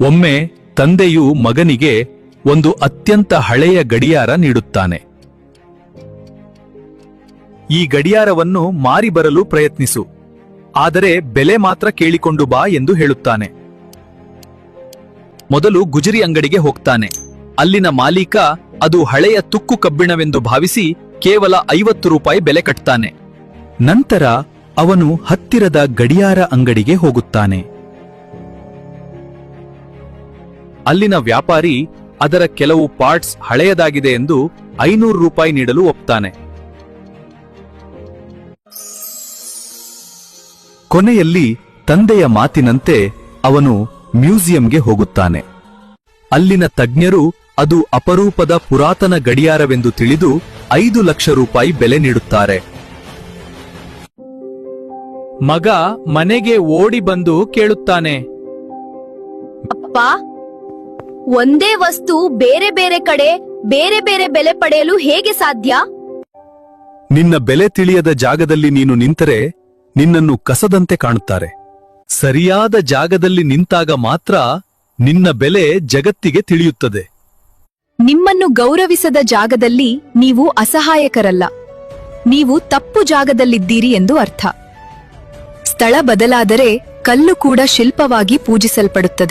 ಒಮ್ಮೆ ತಂದೆಯು ಮಗನಿಗೆ ಒಂದು ಅತ್ಯಂತ ಹಳೆಯ ಗಡಿಯಾರ ನೀಡುತ್ತಾನೆ. ಈ ಗಡಿಯಾರವನ್ನು ಮಾರಿ ಬರಲು ಪ್ರಯತ್ನಿಸು. ಆದರೆ ಬೆಲೆ ಮಾತ್ರ ಕೇಳಿಕೊಂಡು ಬಾ ಎಂದು ಹೇಳುತ್ತಾನೆ. ಮೊದಲು ಗುಜರಿ ಅಂಗಡಿಗೆ ಹೋಗ್ತಾನೆ. ಅಲ್ಲಿನ ಮಾಲೀಕ ಅದು ಹಳೆಯ ತುಕ್ಕು ಕಬ್ಬಿಣವೆಂದು ಭಾವಿಸಿ ಕೇವಲ ಐವತ್ತು ರೂಪಾಯಿ ಬೆಲೆ ಕಟ್ತಾನೆ. ನಂತರ ಅವನು ಹತ್ತಿರದ ಗಡಿಯಾರ ಅಂಗಡಿಗೆ ಹೋಗುತ್ತಾನೆ. ಅಲ್ಲಿನ ವ್ಯಾಪಾರಿ ಅದರ ಕೆಲವು ಪಾರ್ಟ್ಸ್ ಹಳೆಯದಾಗಿದೆ ಎಂದು ಐನೂರು ರೂಪಾಯಿ ನೀಡಲು ಒಪ್ತಾನೆ. ಕೊನೆಯಲ್ಲಿ ತಂದೆಯ ಮಾತಿನಂತೆ ಅವನು ಮ್ಯೂಸಿಯಂಗೆ ಹೋಗುತ್ತಾನೆ. ಅಲ್ಲಿನ ತಜ್ಞರು ಅದು ಅಪರೂಪದ ಪುರಾತನ ಗಡಿಯಾರವೆಂದು ತಿಳಿದು ಐದು ಲಕ್ಷ ರೂಪಾಯಿ ಬೆಲೆ ನೀಡುತ್ತಾರೆ. ಮಗ ಮನೆಗೆ ಓಡಿ ಬಂದು ಕೇಳುತ್ತಾನೆ. ಒಂದೇ ವಸ್ತು ಬೇರೆ ಬೇರೆ ಕಡೆ ಬೇರೆ ಬೇರೆ ಬೆಲೆ ಪಡೆಯಲು ಹೇಗೆ ಸಾಧ್ಯ? ನಿನ್ನ ಬೆಲೆ ತಿಳಿಯದ ಜಾಗದಲ್ಲಿ ನೀನು ನಿಂತರೆ ನಿನ್ನನ್ನು ಕಸದಂತೆ ಕಾಣುತ್ತಾರೆ. ಸರಿಯಾದ ಜಾಗದಲ್ಲಿ ನಿಂತಾಗ ಮಾತ್ರ ನಿನ್ನ ಬೆಲೆ ಜಗತ್ತಿಗೆ ತಿಳಿಯುತ್ತದೆ. ನಿಮ್ಮನ್ನು ಗೌರವಿಸದ ಜಾಗದಲ್ಲಿ ನೀವು ಅಸಹಾಯಕರಲ್ಲ. ನೀವು ತಪ್ಪು ಜಾಗದಲ್ಲಿದ್ದೀರಿ ಎಂದು ಅರ್ಥ. ಸ್ಥಳ ಬದಲಾದರೆ ಕಲ್ಲು ಕೂಡ ಶಿಲ್ಪವಾಗಿ ಪೂಜಿಸಲ್ಪಡುತ್ತದೆ.